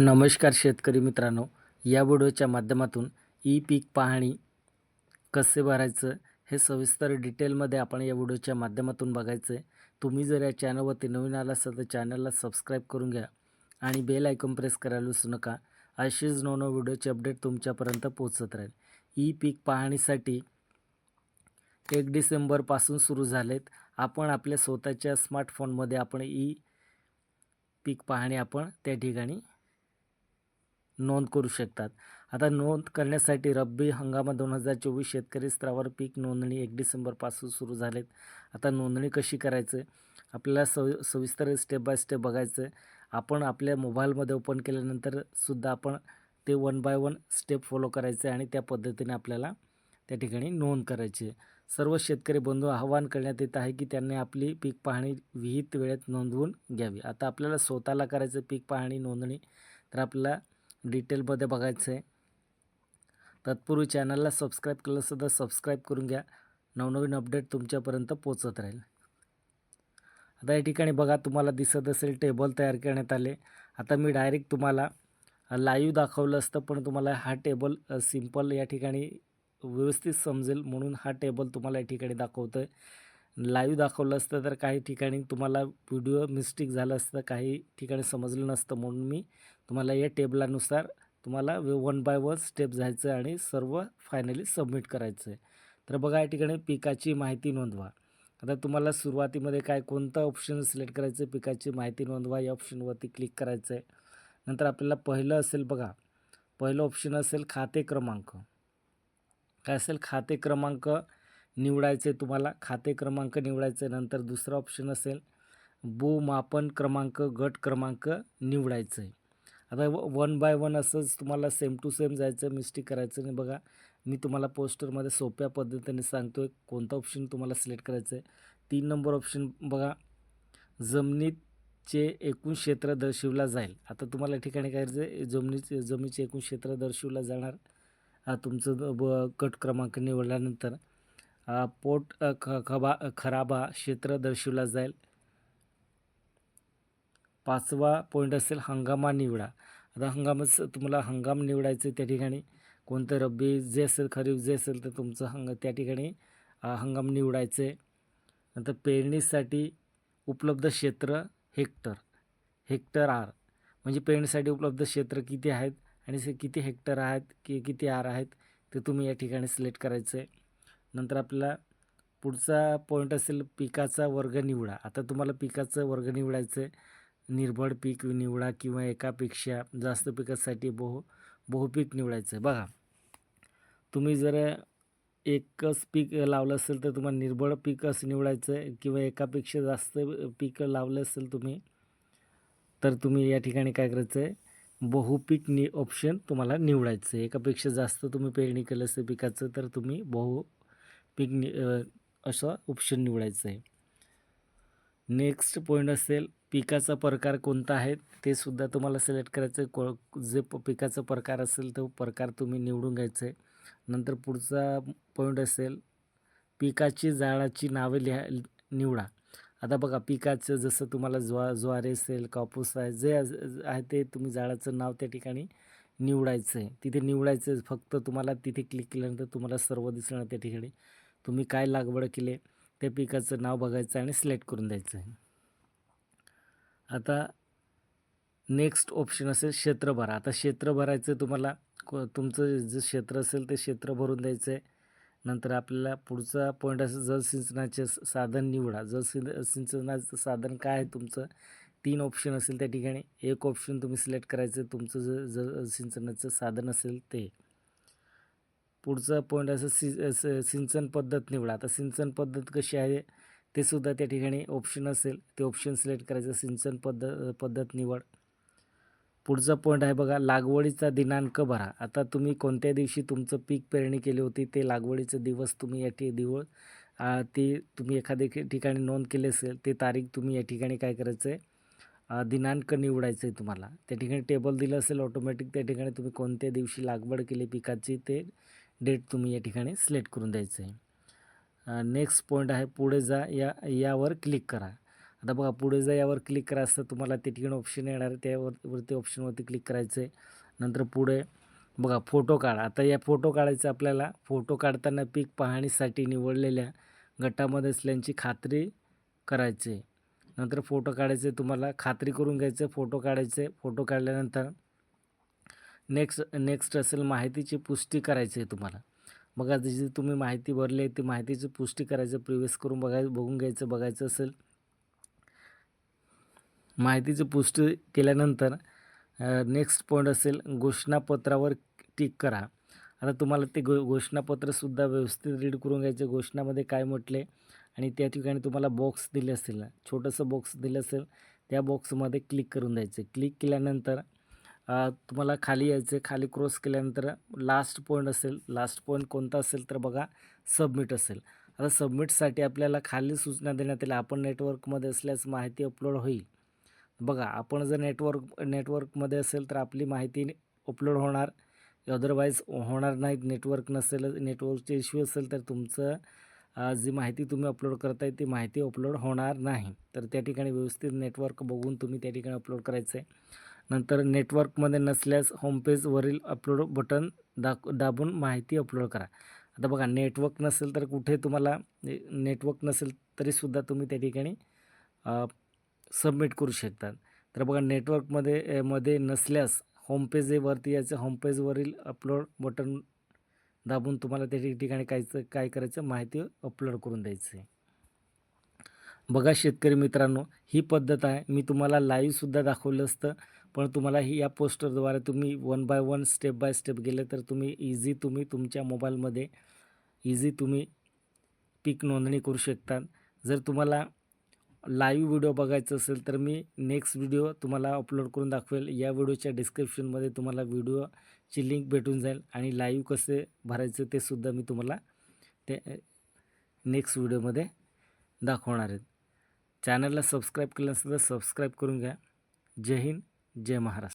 नमस्कार शेतकरी मित्रांनो. या व्हिडिओच्या माध्यमातून ई पीक पाहणी कसे भरायचं हे सविस्तर डिटेलमध्ये आपण या व्हिडिओच्या माध्यमातून बघायचं आहे. तुम्ही जर या चॅनलवरती नवीन आला असाल तर चॅनलला सबस्क्राईब करून घ्या आणि बेल आयकॉन प्रेस करायला विसरू नका. अशीच नवनव व्हिडिओचे अपडेट तुमच्यापर्यंत पोहोचत राहील. ई पीक पाहणीसाठी एक डिसेंबरपासून सुरू झालेत. आपण आपल्या स्वतःच्या स्मार्टफोनमध्ये आपण ई पीक पाहणी आपण त्या ठिकाणी नोंद करू शकतात. आता नोंद करण्यासाठी रब्बी हंगामा दोन हजार चोवीस शेतकरी स्तरावर पीक नोंदणी एक डिसेंबरपासून सुरू झालेत. आता नोंदणी कशी करायचं? आपल्याला सवि सविस्तर स्टेप बाय स्टेप बघायचं. आपण आपल्या मोबाईलमध्ये ओपन केल्यानंतर सुद्धा आपण ते one by one step follow करायचे आहे आणि त्या पद्धतीने आपल्याला त्या ठिकाणी नोंद करायची. आहे सर्व शेतकरी बंधू आवाहन करण्यात येत आहे की त्यांनी आपली पीक पाहणी विहित वेळेत नोंदवून घ्यावी. आता आपल्याला स्वतःला करायचं पीक पाहणी नोंदणी तर आपल्याला डिटेलमध्ये बघायचं आहे. तत्पूर्वी चॅनलला सबस्क्राईब केलंसुद्धा सबस्क्राईब करून घ्या. नवनवीन अपडेट तुमच्यापर्यंत पोचत राहील. आता या ठिकाणी बघा तुम्हाला दिसत असेल टेबल तयार करण्यात आले. आता मी डायरेक्ट तुम्हाला लाईव्ह दाखवलं असतं पण तुम्हाला हा टेबल सिंपल या ठिकाणी व्यवस्थित समजेल म्हणून हा टेबल तुम्हाला या ठिकाणी दाखवतो आहे लाईव्ह दाखवलं असतं तर काही ठिकाणी तुम्हाला व्हिडिओ मिस्टेक झालं असतं काही ठिकाणी समजलं नसतं म्हणून मी तुम्हाला या टेबलानुसार तुम्हाला वन बाय वन स्टेप जायचं आहे आणि सर्व फायनली सबमिट करायचं आहे तर बघा या ठिकाणी पिकाची माहिती नोंदवा. आता तुम्हाला सुरुवातीमध्ये काय कोणतं ऑप्शन सिलेक्ट करायचं आहे पिकाची माहिती नोंदवा या ऑप्शनवरती क्लिक करायचं आहे नंतर आपल्याला पहिलं असेल बघा पहिलं ऑप्शन असेल खाते क्रमांक. काय असेल? खाते क्रमांक निवडायचे तुम्हाला. खाते क्रमांक निवडायचे नंतर दुसरा ऑप्शन असेल भूमापन क्रमांक गट क्रमांक निवडायचं आहे आता वन बाय वन असंच तुम्हाला सेम टू सेम जायचं मिस्टेक करायचं नाही. बघा मी तुम्हाला पोस्टरमध्ये सोप्या पद्धतीने सांगतो आहे कोणता ऑप्शन तुम्हाला सिलेक्ट करायचं आहे. तीन नंबर ऑप्शन बघा जमिनीचे एकूण क्षेत्र दर्शवला जाईल. आता तुम्हाला या ठिकाणी काय करायचं जमिनीचे जमिनीचे एकूण क्षेत्र दर्शवलं जाणार. तुमचं ब कट क्रमांक निवडल्यानंतर पोट ख खबा खराबा क्षेत्र दर्शवला जाईल. पाचवा पॉईंट असेल हंगामा निवडा. आता हंगामच तुम्हाला हंगाम निवडायचं आहे त्या ठिकाणी कोणतं रब्बी जे असेल खरीप जे असेल तर तुमचं हंग त्या ठिकाणी हंगाम निवडायचं. आहे नंतर पेरणीसाठी उपलब्ध क्षेत्र हेक्टर हेक्टर आर. म्हणजे पेरणीसाठी उपलब्ध क्षेत्र किती आहेत आणि से किती हेक्टर आहेत की किती आर आहेत ते तुम्ही या ठिकाणी सिलेक्ट करायचं. आहे नंतर आपल्याला पुढचा पॉईंट असेल पिकाचा वर्ग निवडा. आता तुम्हाला पिकाचं वर्ग निवडायचं आहे निर्भळ पीक निवडा किंवा एकापेक्षा जास्त पिकासाठी बहु बहुपीक निवडायचं. आहे बघा तुम्ही जर एकच पीक लावलं असेल तर तुम्हाला निर्भळ पीक असं निवडायचं आहे किंवा एकापेक्षा जास्त पीक लावलं असेल तुम्ही तर तुम्ही या ठिकाणी काय करायचं? आहे बहुपीक नि ऑप्शन तुम्हाला निवडायचं. आहे एकापेक्षा जास्त तुम्ही पेरणी केलं असेल पिकाचं तर तुम्ही बहुपीक नि असं ऑप्शन निवडायचं आहे. नेक्स्ट पॉईंट असेल पिकाचा प्रकार कोणता आहे? ते सुद्धा तुम्हाला सिलेक्ट करायचं आहे को जे प पिकाचा प्रकार असेल तो प्रकार तुम्ही निवडून घ्यायचं आहे नंतर पुढचा पॉईंट असेल पिकाची झाडाची नावे लिहा निवडा. आता बघा पिकाचं जसं तुम्हाला ज्वा ज्वारी असेल कापूस आहे जे आहे ते तुम्ही झाडाचं नाव त्या ठिकाणी निवडायचं आहे तिथे निवडायचं आहे फक्त तुम्हाला तिथे क्लिक केल्यानंतर तुम्हाला सर्व दिसणार त्या ठिकाणी. तुम्ही काय लागवड केले? त्या पिकाचं नाव बघायचं आणि सिलेक्ट करून द्यायचं आहे. आता नेक्स्ट ऑप्शन असेल क्षेत्र भरा आता क्षेत्र भरायचं तुम्हाला को तुमचं जे क्षेत्र असेल ते क्षेत्र भरून द्यायचं आहे. नंतर आपल्याला पुढचा पॉईंट असेल जलसिंचनाचे साधन निवडा. जलसिं सिंचनाचं साधन काय आहे तुमचं? तीन ऑप्शन असेल त्या ठिकाणी. एक ऑप्शन तुम्ही सिलेक्ट करायचं तुमचं ज जल सिंचनाचं साधन असेल ते. पुढचा पॉईंट असं सि सिंचन पद्धत निवडा. आता सिंचन पद्धत कशी आहे ते सुद्धा त्या ठिकाणी ऑप्शन असेल. ते ऑप्शन सिलेक्ट करायचं सिंचन पद्धत पद्धत निवड. पुढचा पॉईंट आहे बघा लागवडीचा दिनांक भरा. आता तुम्ही कोणत्या दिवशी तुमचं पीक पेरणी केली होती ते लागवडीचे दिवस तुम्ही या ठि दिवस ते तुम्ही एखाद्या ठिकाणी नोंद केली असेल ते तारीख तुम्ही या ठिकाणी काय करायचं आहे दिनांक निवडायचं आहे तुम्हाला. त्या ठिकाणी टेबल दिलं असेल ऑटोमॅटिक त्या ठिकाणी तुम्ही कोणत्या दिवशी लागवड केली पिकाची ते डेट तुम्ही या ठिकाणी सिलेक्ट करून द्यायचं आहे. नेक्स्ट पॉईंट आहे पुढे जा या यावर क्लिक करा. आता बघा पुढे जा यावर क्लिक करा असतं तुम्हाला ते ठिकाणी ऑप्शन येणार आहे. त्यावर वरती ऑप्शनवरती क्लिक करायचं आहे नंतर पुढे बघा फोटो काढा. आता या फोटो काढायचं आपल्याला फोटो काढताना पीक पाहणीसाठी निवडलेल्या गटामध्ये असल्याची खात्री करायची आहे नंतर फोटो काढायचे तुम्हाला खात्री करून घ्यायचं फोटो काढायचे फोटो काढल्यानंतर नेक्स्ट नेक्स्ट असेल माहितीची पुष्टी करायची आहे तुम्हाला. बघा जी तुम्ही माहिती भरली आहे ती माहितीची पुष्टी करायचं प्रिव्हियस करून बघाय बघून घ्यायचं बघायचं असेल. माहितीची पुष्टी केल्यानंतर नेक्स्ट पॉईंट असेल घोषणापत्रावर टिक करा. आता तुम्हाला ते घो घोषणापत्रसुद्धा व्यवस्थित रीड करून घ्यायचे. घोषणामध्ये काय म्हटले आणि त्या ठिकाणी तुम्हाला बॉक्स दिले असेल. ना छोटंसं बॉक्स दिलं असेल त्या बॉक्समध्ये क्लिक करून द्यायचं. क्लिक केल्यानंतर तुम्हाला खाली यायचं खाली क्रॉस केल्यानंतर लास्ट पॉईंट असेल. लास्ट पॉईंट कोणता असेल तर बघा सबमिट असेल. आता सबमिटसाठी आपल्याला खाली सूचना देण्यात येईल आपण नेटवर्कमध्ये असल्यास माहिती अपलोड होईल. बघा आपण जर नेटवर्क नेटवर्कमध्ये असेल तर आपली माहिती अपलोड होणार. अदरवाईज होणार नाहीत. नेटवर्क नसेल नेटवर्कचे इश्यू असेल तर तुमचं जी माहिती तुम्ही अपलोड करताय ती माहिती अपलोड होणार नाही. तर त्या ठिकाणी व्यवस्थित नेटवर्क बघून तुम्ही त्या ठिकाणी अपलोड करायचं आहे नंतर नेटवर्कमध्ये नसल्यास होमपेजवरील अपलोड बटन दाख दाबून माहिती अपलोड करा. आता बघा नेटवर्क नसेल तर कुठे तुम्हाला नेटवर्क नसेल तरीसुद्धा तुम्ही त्या ठिकाणी सबमिट करू शकतात तर बघा नेटवर्कमध्ये मध्ये नसल्यास होमपेजवरती यायचं होमपेजवरील अपलोड बटन दाबून तुम्हाला त्या ठिकाणी कायचं काय करायचं माहिती अपलोड करून द्यायचं आहे. बघा शेतकरी मित्रांनो ही पद्धत आहे. मी तुम्हाला लाईव्हसुद्धा दाखवलं असतं. पण तुम्हाला ही या पोस्टरद्वारे तुम्ही one by one step by step गेले तर तुम्ही इझी तुम्ही तुमच्या मोबाईलमध्ये इझी तुम्ही पीक नोंदणी करू शकता जर तुम्हाला लाईव्ह व्हिडिओ बघायचं असेल तर मी नेक्स्ट व्हिडिओ तुम्हाला अपलोड करून दाखवेल. या व्हिडिओच्या डिस्क्रिप्शनमध्ये तुम्हाला व्हिडिओची लिंक भेटून जाईल आणि लाईव्ह कसे भरायचं ते सुद्धा मी तुम्हाला ते नेक्स्ट व्हिडिओमध्ये दाखवणार आहेत चॅनलला सबस्क्राईब केलं असेल तर सबस्क्राईब करून घ्या. जय हिंद. जय महाराष्ट्र